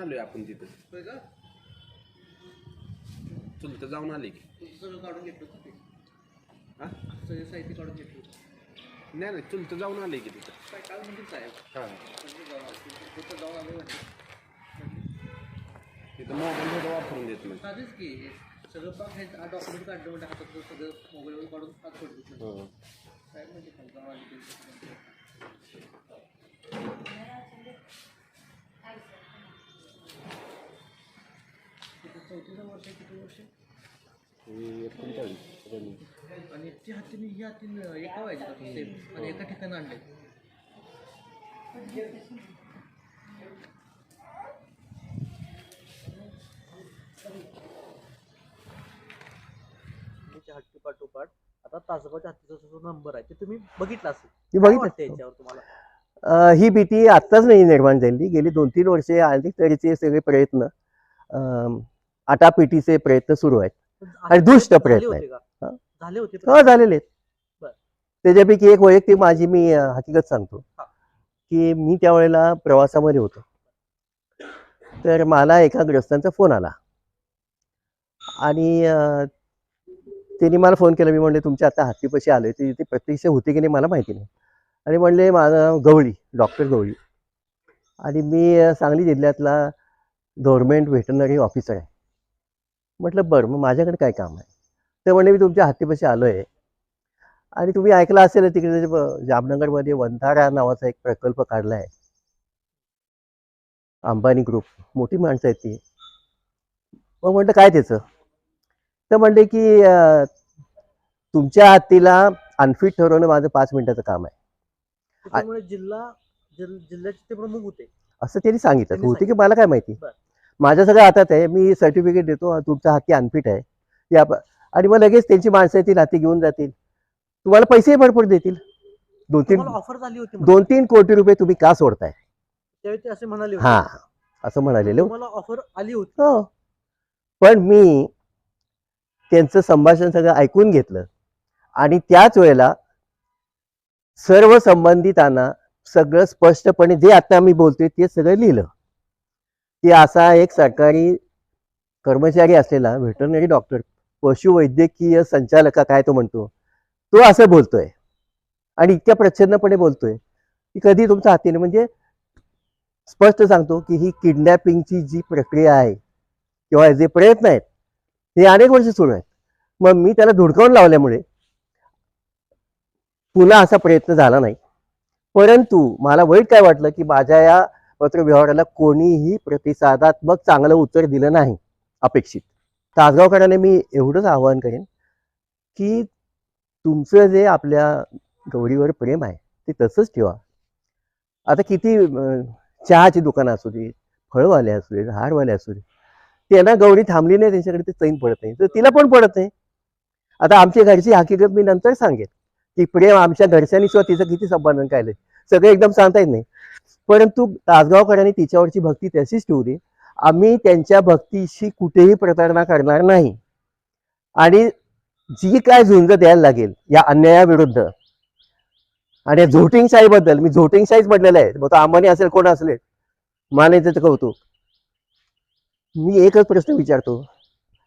आलो अपन तथे. चल का. जाऊन आल की नहीं. सगळं जाऊन आल कि किती वर्ष किती वर्ष आणि ती हत्तीने ही हत्ती एका व्हायची का सेम आणि एका ठिकाणी आणले हत्ती पाठोपाठ आता तासगावच्या हत्तीचा जो नंबर आहे ते तुम्ही बघितला असेल मी बघितलं वाटतं याच्यावर तुम्हाला अं, ही भीती आत्ताच नाही निर्माण झाली गेली दोन तीन वर्षे आधी तरीचे सगळे प्रयत्न. अं, आटापिटीचे प्रयत्न सुरू आहेत. आणि दुष्ट प्रयत्न होते आहेत. हा? झालेले. त्याच्यापैकी एक वैयक्तिक माझी मी हकीकत सांगतो. की मी त्यावेळेला प्रवासामध्ये होतो. तर मला एका ग्रस्तांचा फोन आला. आणि त्यांनी मला फोन केला. मी म्हणले तुमच्या आता हत्तीपाशी आलोय. ती ती प्रत्यक्ष होती की नाही मला माहिती नाही. आणि म्हणले माझं गवळी डॉक्टर गवळी. आणि मी सांगली जिल्ह्यातला गव्हर्मेंट व्हेटनरी ऑफिसर आहे. म्हटलं बरं मग माझ्याकडे काय काम आहे? तर म्हणले मी तुमच्या हत्तीपाशी आलो आहे आणि तुम्ही ऐकलं असेल तिकडे जामनगरमध्ये वंधारा नावाचा एक प्रकल्प काढला आहे अंबानी ग्रुप मोठी माणसं आहेत ती. मग म्हटलं काय त्याचं? तर म्हणले की तुमच्या हत्तीला अनफिट ठरवणं माझं पाच मिनिटाचं काम आहे. जिल्हा जिल- जिल्ह्याचे ते प्रमुख होते. असं त्यांनी सांगितलं. होती की मला काय माहिती. माझ्या सगळं हातात आहे. मी सर्टिफिकेट देतो. तुमचा हाती अनफिट आहे. या आणि मग लगेच त्यांची माणसं येतील हाती घेऊन जातील. तुम्हाला पैसेही भरपूर देतील. दोन तीन ऑफर झाली होती. दोन तीन कोटी रुपये तुम्ही का सोडताय? त्यावेळी असे म्हणाले. हा. असं म्हणालेले ऑफर आली होती. हो. पण मी त्यांचं संभाषण सगळं ऐकून घेतलं. आणि त्याच वेळेला सर्व संबंधितांना सगळं स्पष्टपणे जे आता आम्ही बोलतोय ते सगळं लिहिलं. की असा एक सरकारी कर्मचारी असलेला व्हेटरनरी डॉक्टर पशुवैद्यकीय संचालक काय तो म्हणतो तो असं बोलतोय. आणि इतक्या प्रच्छन्नपणे बोलतोय. की कधी तुमच्या हातीने म्हणजे स्पष्ट सांगतो की ही किडनॅपिंगची जी प्रक्रिया आहे किंवा जे प्रयत्न आहेत हे अनेक वर्ष सुरू आहेत. मग मी त्याला धुडकावून लावल्यामुळे पुन्हा असा प्रयत्न झाला नाही. परंतु मला वाईट काय वाटलं की माझ्या या पत्रव्यवहाराला कोणीही प्रतिसादात्मक चांगलं उत्तर दिलं नाही अपेक्षित. तासगावकरांना मी एवढंच आवाहन करेन की तुमचं जे आपल्या गौरीवर प्रेम आहे ते तसंच ठेवा. आता किती चहाची दुकानं असू दे फळवाले असू दे हारवाले असू दे त्यांना गौरी थांबली नाही त्यांच्याकडे ते चैन पडत नाही तर तिला पण पडत नाही. आता आमच्या घरची हकीकत मी नंतर सांगेन की प्रेम आमच्या घरच्यांनी शिवाय तिचं किती संपादन काय सगळे एकदम सांगता येत नाही. परंतु तासगावकरांनी तिच्यावरची भक्ती तशीच ठेवली. आम्ही त्यांच्या भक्तीशी कुठेही प्रतारणा करणार नाही. आणि जी काय झुंज द्यायला लागेल या अन्यायाविरुद्ध. आणि झोटिंगशाहीबद्दल मी झोटिंगशाहीच म्हटलेलं आहे. मग तो अंबानी असेल कोण असले? मानायचं कौतुक. मी एकच प्रश्न विचारतो.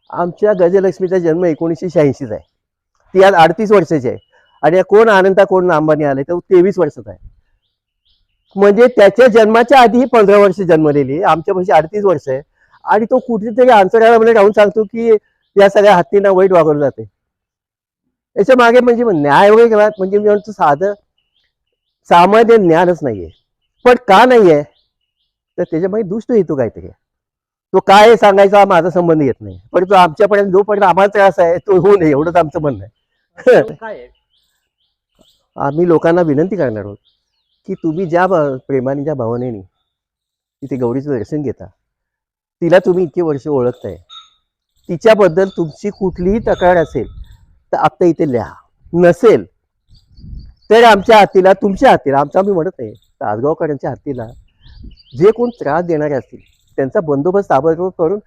आमच्या गजलक्ष्मीचा जन्म एकोणीसशे शहाऐंशीच आहे. ती आज अडतीस वर्षाची आहे. आणि कोण आनंदा कोण अंबानी आले तर तेवीस वर्षाचा आहे. म्हणजे त्याच्या जन्माच्या आधी पंधरा वर्ष जन्मलेली आमच्यापाशी अडतीस वर्ष आहे. आणि तो कुठेतरी अंतराळामध्ये राहून सांगतो की या सगळ्या हत्तींना वाईट वागवलं जाते याच्या मागे म्हणजे न्याय वगैरे म्हणजे मी म्हणतो साधं सामान्य ज्ञानच नाहीये. पण का नाहीये? तर त्याच्यामध्ये दुष्ट हेतू काहीतरी. तो काय सांगायचा माझा संबंध येत नाही. परंतु आमच्यापर्यंत जोपर्यंत आम्हाला त्रास आहे तो होऊ नये एवढंच आमचं म्हणणं आहे? आम्ही लोकांना विनंती करणार आहोत. की तुम्ही ज्या प्रेमाने ज्या भावनेने तिथे गौरीचं दर्शन घेता तिला तुम्ही इतके वर्ष ओळखताय तिच्याबद्दल तुमची कुठलीही तक्रार असेल तर आत्ता इथे लिहा. नसेल तर आमच्या हातीला तुमच्या हातीला आमचा आम्ही म्हणत नाही आजगावकरांच्या हातीला जे कोण त्रास देणारे असतील त्यांचा बंदोबस्त ताबडतोब करून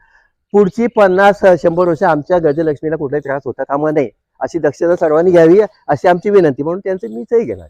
पुढची पन्नास शंभर वर्ष आमच्या गजलक्ष्मीला कुठलाही त्रास होता कामा नये अशी दक्षता सर्वांनी घ्यावी अशी आमची विनंती म्हणून त्यांचं मीचही घेणार